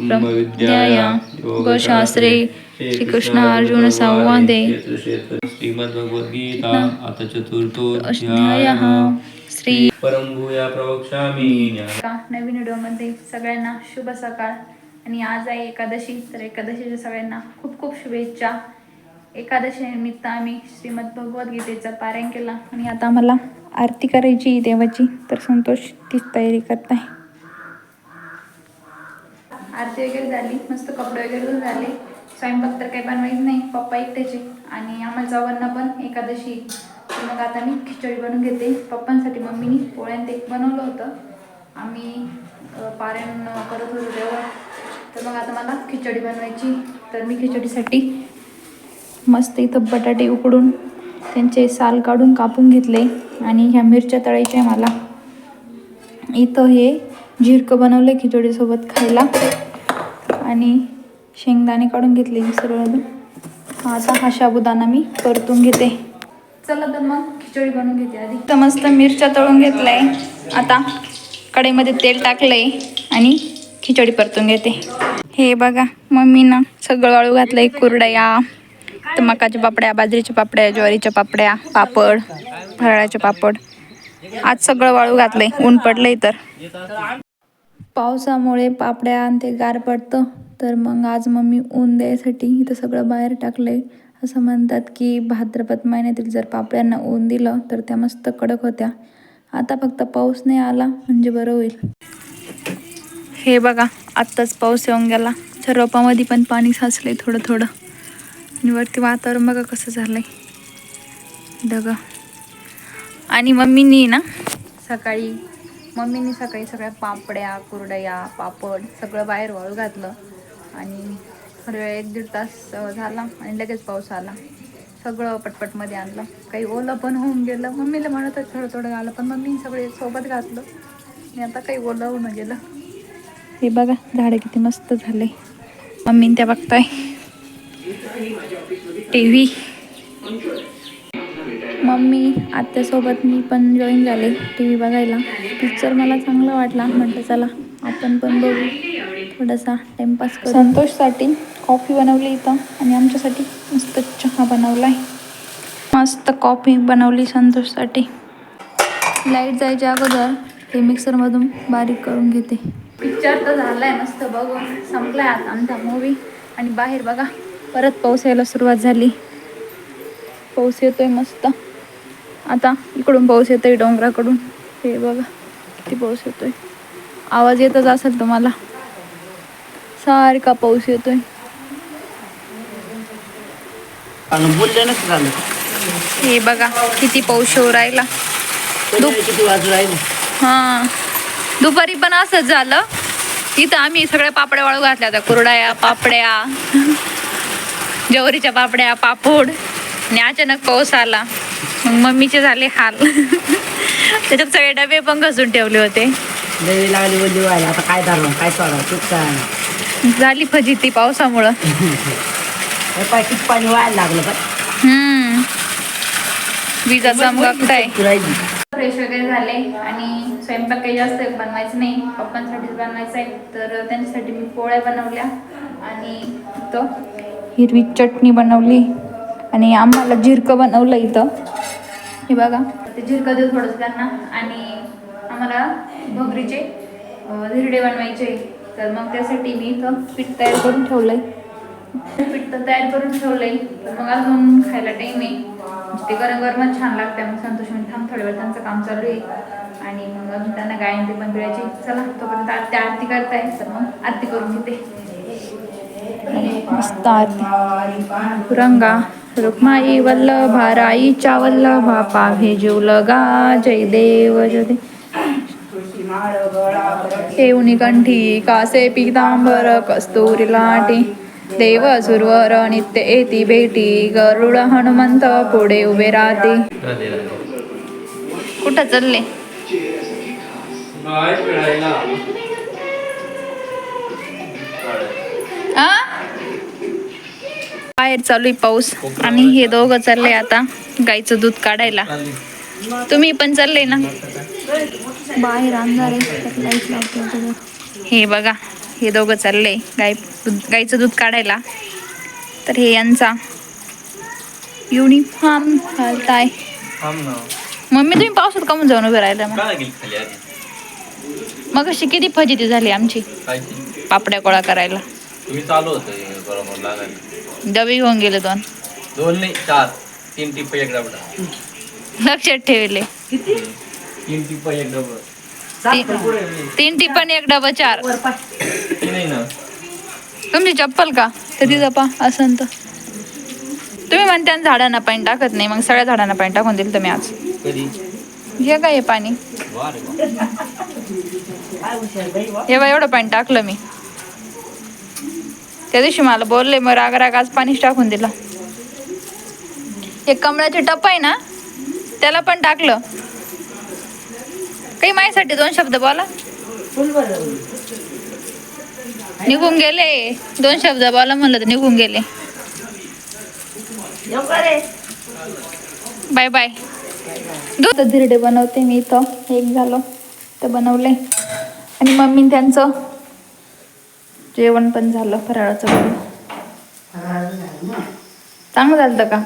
ब्रह्मविद्याया योगशास्त्रे श्रीकृष्णार्जुन संवादे। श्रीमद्भगवद्गीता अथ चतुर्थोऽध्यायः। अध्यायः श्री परं भूया का नवीन व्हिडिओमध्ये सगळ्यांना शुभ सकाळ. आणि आज आहे एकादशी तर एकादशीच्या सगळ्यांना खूप खूप शुभेच्छा. एकादशी निमित्त आम्ही श्रीमद भगवद्गीतेचा पारायण केला. आणि आता आम्हाला आरती करायची देवाची तर संतोष तीच तयारी करत आहे. आरती वगैरे झाली मस्त कपडे वगैरे धुवून झाले. स्वयंपाक तर काही बनवायचं नाही पप्पा एकट्याचे आणि आम्हाला चौघांना पण एकादशी मग आता मी खिचडी बनवून घेते. पप्पांसाठी मम्मीनी पोळ्यान ते बनवलं होतं. आम्ही पारायण करत होतो तेव्हा. तर मग आता मला खिचडी बनवायची. तर मी खिचडीसाठी मस्त इथं बटाटे उकडून त्यांचे साल काढून कापून घेतले. आणि ह्या मिरच्या तळायच्या मला. इथं हे झिरकं बनवलं आहे खिचडीसोबत खायला. आणि शेंगदाणे काढून घेतले मिसळमधून आता हा साबुदाणा मी परतून घेते. चला तर मग खिचडी बनवून घेते आधी. तर मस्त मिरच्या तळून घेतलंय. आता कढईमध्ये तेल टाकलंय आणि खिचडी परतून घेते. हे बघा मम्मीनं सगळं वाळू घातलंय कुरडया तर मकाच्या पापड्या बाजरीच्या पापड्या ज्वारीच्या पापड्या पापड फराळाचे पापड. आज सगळं वाळू घातलंय ऊन पडलंय तर. पावसामुळे पापड्या आणि ते गार पडतं. तर मग आज मम्मी ऊन द्यायसाठी इथं सगळं बाहेर टाकलं आहे असं म्हणतात की भाद्रपद महिन्यातील जर पापड्यांना ऊन दिलं तर त्या मस्त कडक होत्या. आता फक्त पाऊस नाही आला म्हणजे बरं होईल. हे बघा आत्ताच पाऊस येऊन गेला. रोपामध्ये पण पाणी साचलं आहे थोडं थोडं. आणि वरती वातावरण बघा कसं झालं आहे दगा. आणि मम्मीनी ना सकाळी मम्मीनी सकाळी सगळ्या पापड्या कुरडया पापड सगळं बाहेर वाळू घातलं. आणि थोड्या वेळ एक दीड तास झाला आणि लगेच पाऊस आला. सगळं पटपटमध्ये आणलं. काही ओलं पण होऊन गेलं. मम्मीला म्हणत थोडं थोडं आलं पण मम्मी सगळे सोबत घातलं. आणि आता काही ओलं होऊन गेलं. हे बघा झाडं किती मस्त झाले. मम्मीने त्या बघताय. T V. मम्मी आत्यासोबत मी पण जॉईन झाले टी व्ही बघायला. पिक्चर मला चांगला वाटला. म्हटलं चला आपण पण बघू. थोडासा टाइमपास करू. संतोषसाठी कॉफी बनवली इथं आणि आमच्यासाठी मस्त चहा बनवला आहे मस्त कॉफी बनवली संतोषसाठी. लाइट जायच्या अगोदर ते मिक्सरमधून बारीक करून घेते. पिक्चर तर झालाय मस्त बघून. संपलाय आता आमचा मूवी आणि बाहेर बघा परत पाऊस यायला सुरुवात झाली. पाऊस येतोय मस्त. आता इकडून पाऊस येतोय डोंगराकडून. हे बघा किती पाऊस येतोय. आवाज येतच असेल तुम्हाला. सारखा पाऊस येतोय. हे बघा किती पाऊस येऊ राहिला. हा. दुपारी पण असंच झालं. इथं आम्ही सगळ्या पापड्या वाळू घातल्या होत्या. कुरड्या पापड्या जवरीच्या पापड्या पापड. आणि अचानक पाऊस आला. मम्मीचे झाले हाल. त्याच्यात सगळे डबे पण घासून ठेवले होते. दवी लागली बोलली व्हायला. आता काय धरलं काय सोडा तूच काय झाली फजिती पावसामुळं. किती पाणी व्हायला लागलं का हम्म. विजा चमकताय तू राहिली. फ्रेश वगैरे झाले आणि स्वयंपाक काही जास्त बनवायचं नाही. पप्पांसाठीच बनवायचं आहे. तर त्यांच्यासाठी मी पोळ्या बनवल्या आणि इथं हिरवी चटणी बनवली आणि आम्हाला झिरकं बनवलं इथं. हे बघा. ते झिरकं देऊ थोडंसं त्यांना. आणि आम्हाला भगरीचे धिरडे बनवायचे. तर मग त्यासाठी मी इथं पीठ तयार करून ठेवलं आहे पीठ तर तयार करून ठेवलंय. तर मग अजून खायला टाईम आहे. ते गरम गरमच छान लागते मग संतोष म्हणजे थांब थोड्या वेळ त्यांचं काम चालू आहे. आणि मग अजून त्यांना गायन ते पण पिळायची चला तोपर्यंत आरती आरती करताय. तर मग आरती करून घेते. रंगा. रुक्माई वल्लभा राईच्या वल्लभा पाभे जीवलगा जय देव जय देव कंठी कासे पितांबर कस्तुरी लाटी देव सुरवर नित्य येती भेटी गरुड हनुमंत पुढे उभे राहते। कुठं चालले? आ? बाहेर चालू आहे पाऊस. आणि हे दोघं चालले आता गाईचं दूध काढायला. तुम्ही पण चालले ना? बाहेर अंधार आहे. हे बघा हे दोघं चालले गाय दूध गाईचं दूध काढायला. तर हे यांचा युनिफॉर्म घालताय. मम्मी तुम्ही पावसात कमून जाऊन उभे राहिला मग. अशी किती फजिती झाली आमची? पापड्या गोळा करायला. डबे घेऊन गेले दोन. दोन नाही चार. तीन टिप्प एक डबडा लक्षात ठेवले. तीन टिप्प एक डबड तीन तीन टिपण एक डबा चार. ती नाही ना? तुमची चप्पल का? तर जपा असं तर तुम्ही म्हणते ना झाडांना पाणी टाकत नाही मग सगळ्या झाडांना पाणी टाकून दिलं तुम्ही आज. कधी? हे काय हे पाणी? वा रे वा. हे बा एवढं पाणी टाकलं मी. त्या दिवशी मला बोलले मग राग राग आज पाणीच टाकून दिला. एक कमळाचे टप आहे ना त्याला पण टाकलं. काही माझ्यासाठी दोन शब्द बोला. निघून गेले. दोन शब्द बोला म्हणलं तर निघून गेले. Bye bye. दूध धिरडे बनवते मी इथं. एक झालं तर बनवले. आणि मम्मी त्यांचं जेवण पण झालं फराळाचं पण चांगलं झालं. का